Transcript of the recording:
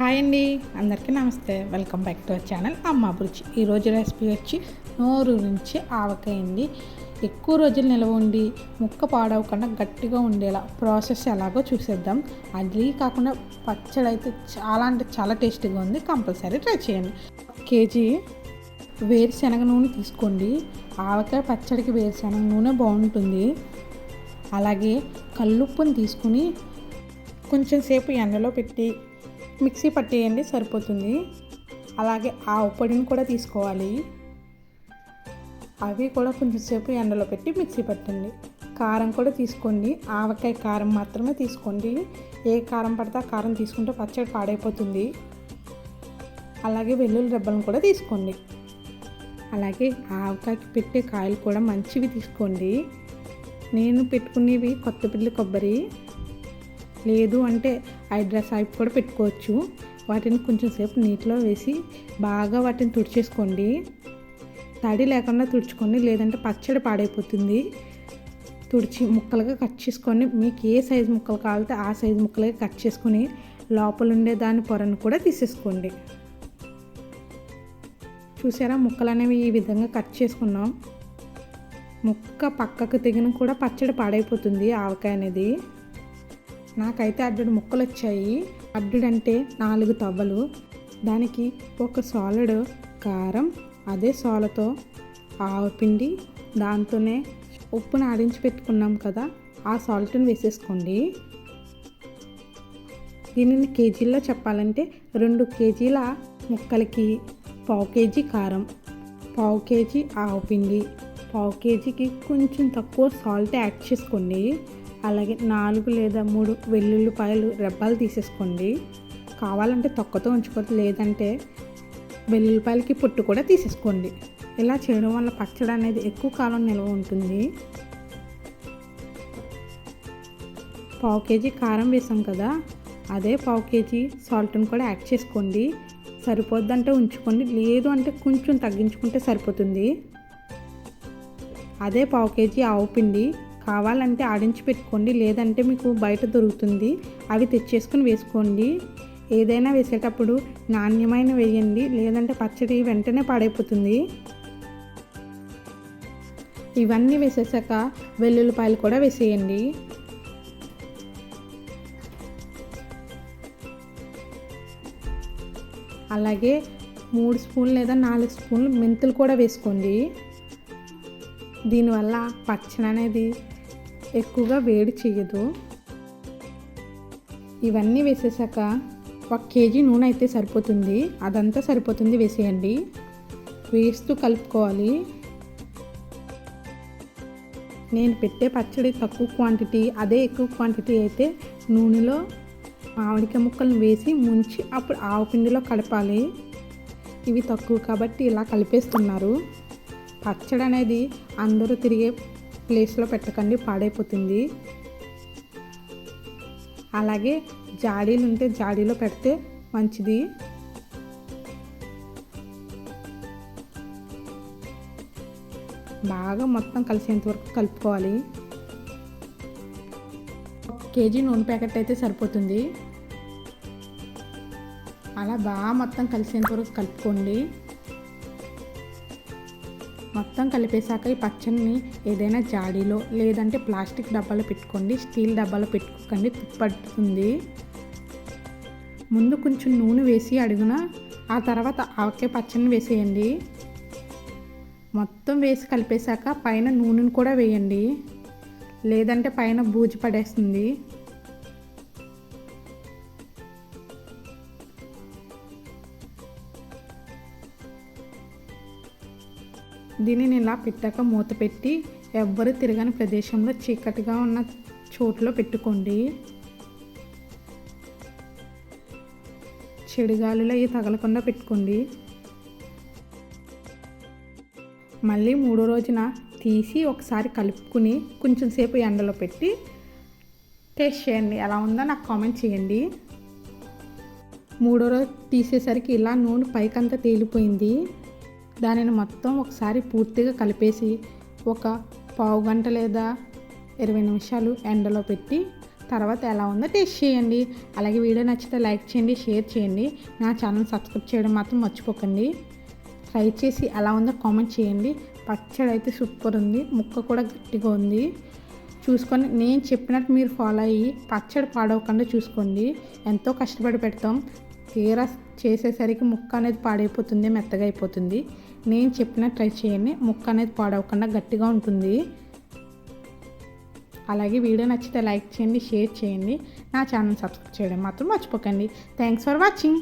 Hi అండి. అందరికీ నమస్తే. Welcome back to our channel Amma Abhiruchi ఈరోజు రెసిపీ వచ్చి నోరు నుంచి ఆవకాయ అండి. ఎక్కువ రోజులు నిలవ ఉండి ముక్క పాడవకుండా గట్టిగా ఉండేలా ప్రాసెస్ ఎలాగో చూసేద్దాం. అది కాకుండా పచ్చడి అయితే చాలా అంటే చాలా టేస్టీగా ఉంది. కంపల్సరీ ట్రై చేయండి. కేజీ వేరుశనగ నూనె తీసుకోండి. ఆవకాయ పచ్చడికి వేరుశనగ నూనె బాగుంటుంది. అలాగే కల్లుప్పుని తీసుకుని కొంచెం సేపు ఎండలో పెట్టి మిక్సీ పట్టేయండి సరిపోతుంది. అలాగే ఆవు పొడిని కూడా తీసుకోవాలి. అవి కూడా కొంచెం సేపు ఎండలో పెట్టి మిక్సీ పట్టండి. కారం కూడా తీసుకోండి. ఆవకాయ కారం మాత్రమే తీసుకోండి. ఏ కారం పడితే ఆ కారం తీసుకుంటే పచ్చడి పాడైపోతుంది. అలాగే వెల్లుల్లి రెబ్బలను కూడా తీసుకోండి. అలాగే ఆవకాయకి పెట్టే కాయలు కూడా మంచివి తీసుకోండి. నేను పెట్టుకునేవి కొత్తపల్లి కొబ్బరి. లేదు అంటే హైడ్రా సాయిప్ కూడా పెట్టుకోవచ్చు. వాటిని కొంచెం సేపు నీటిలో వేసి బాగా వాటిని తుడిచేసుకోండి. తడి లేకుండా తుడుచుకోండి లేదంటే పచ్చడి పాడైపోతుంది. తుడిచి ముక్కలుగా కట్ చేసుకొని మీకు ఏ సైజు ముక్కలు కావాలితే ఆ సైజు ముక్కలుగా కట్ చేసుకొని లోపల ఉండే దాని పొరను కూడా తీసేసుకోండి. చూసారా? ముక్కలు అనేవి ఈ విధంగా కట్ చేసుకున్నాం. ముక్క పక్కకు తెగిన కూడా పచ్చడి పాడైపోతుంది ఆవకాయ అనేది. నాకైతే అడ్డు ముక్కలు వచ్చాయి అడ్డు అంటే నాలుగు తవ్వలు. దానికి ఒక సోలడు కారం అదే సోలతో ఆవపిండి దాంతోనే ఉప్పును ఆడించి పెట్టుకున్నాం కదా ఆ సాల్ట్ని వేసేసుకోండి. దీనిని కేజీల్లో చెప్పాలంటే రెండు కేజీల ముక్కలకి పావు కేజీ కారం పావు కేజీ ఆవపిండి పావు కేజీకి కొంచెం తక్కువ సాల్ట్ యాడ్ చేసుకోండి. అలాగే నాలుగు లేదా మూడు వెల్లుల్లిపాయలు రెబ్బాలు తీసేసుకోండి. కావాలంటే తొక్కతో ఉంచుకోవద్దు లేదంటే వెల్లుల్లిపాయలకి పొట్టు కూడా తీసేసుకోండి. ఇలా చేయడం వల్ల పచ్చడి అనేది ఎక్కువ కాలం నిల్వ ఉంటుంది. పావు కేజీ కారం వేసాం కదా అదే పావు కేజీ సాల్ట్ని కూడా యాడ్ చేసుకోండి. సరిపోద్దంటే ఉంచుకోండి లేదు అంటే కొంచెం తగ్గించుకుంటే సరిపోతుంది. అదే పావు కేజీ ఆవు పిండి కావాలంటే ఆడించి పెట్టుకోండి లేదంటే మీకు బయట దొరుకుతుంది. అవి తెచ్చేసుకుని వేసుకోండి. ఏదైనా వేసేటప్పుడు నాణ్యమైన వేయండి లేదంటే పచ్చడి వెంటనే పాడైపోతుంది. ఇవన్నీ వేసేసాక వెల్లుల్లిపాయలు కూడా వేసేయండి. అలాగే మూడు స్పూన్లు లేదా నాలుగు స్పూన్లు మెంతులు కూడా వేసుకోండి. దీనివల్ల పచ్చడి అనేది ఎక్కువగా వేడి చేయదు. ఇవన్నీ వేసేసాక ఒక కేజీ నూనె అయితే సరిపోతుంది. అదంతా సరిపోతుంది వేసేయండి. వేస్తూ కలుపుకోవాలి. నేను పెట్టే పచ్చడి తక్కువ క్వాంటిటీ అదే ఎక్కువ క్వాంటిటీ అయితే నూనెలో మామిడికాయ ముక్కలను వేసి ముంచి అప్పుడు ఆవు పిండిలో కలపాలి. ఇవి తక్కువ కాబట్టి ఇలా కలిపేస్తున్నారు. పచ్చడి అనేది అందరూ తిరిగే ప్లేస్లో పెట్టకండి పాడైపోతుంది. అలాగే జాడీలు ఉంటే జాడీలో పెడితే మంచిది. బాగా మొత్తం కలిసేంత వరకు కలుపుకోవాలి. ఒక కేజీ నూనె ప్యాకెట్ అయితే సరిపోతుంది. అలా బాగా మొత్తం కలిసేంత వరకు కలుపుకోండి. మొత్తం కలిపేశాక ఈ పచ్చడిని ఏదైనా జాడీలో లేదంటే ప్లాస్టిక్ డబ్బాలో పెట్టుకోండి. స్టీల్ డబ్బాలో పెట్టుకోకండి. తుప్పడుతుంది. ముందు కొంచెం నూనె వేసి అడుగున ఆ తర్వాత ఆవకాయ పచ్చడిని వేసేయండి. మొత్తం వేసి కలిపేశాక పైన నూనెను కూడా వేయండి. లేదంటే పైన బూజు పడేస్తుంది. దీనిని ఇలా పెట్టాక మూత పెట్టి ఎవ్వరు తిరగని ప్రదేశంలో చీకటిగా ఉన్న చోట్లో పెట్టుకోండి. చెడుగాలులో అవి తగలకుండా పెట్టుకోండి. మళ్ళీ మూడో రోజున తీసి ఒకసారి కలుపుకుని కొంచెం సేపు ఎండలో పెట్టి టేస్ట్ చేయండి. ఎలా ఉందో నాకు కామెంట్ చేయండి. మూడో రోజు తీసేసరికి ఇలా నూనె పైకంతా తేలిపోయింది. దానిని మొత్తం ఒకసారి పూర్తిగా కలిపేసి ఒక పావు గంట లేదా ఇరవై నిమిషాలు ఎండలో పెట్టి తర్వాత ఎలా ఉందో టేస్ట్ చేయండి. అలాగే వీడియో నచ్చితే లైక్ చేయండి షేర్ చేయండి. నా ఛానల్ సబ్స్క్రైబ్ చేయడం మాత్రం మర్చిపోకండి. ట్రై చేసి ఎలా ఉందో కామెంట్ చేయండి. పచ్చడి అయితే సూపర్ ఉంది ముక్క కూడా గట్టిగా ఉంది. చూసుకొని నేను చెప్పినట్టు మీరు ఫాలో అయ్యి పచ్చడి పాడవకుండా చూసుకోండి. ఎంతో కష్టపడి పెడతాం. చీర చేసేసరికి ముక్క అనేది పాడైపోతుంది మెత్తగా అయిపోతుంది. నేను చెప్పిన ట్రై చేయండి ముక్క అనేది పాడవకుండా గట్టిగా ఉంటుంది. అలాగే వీడియో నచ్చితే లైక్ చేయండి షేర్ చేయండి. నా ఛానల్ సబ్స్క్రైబ్ చేయడం మాత్రం మర్చిపోకండి. Thanks for watching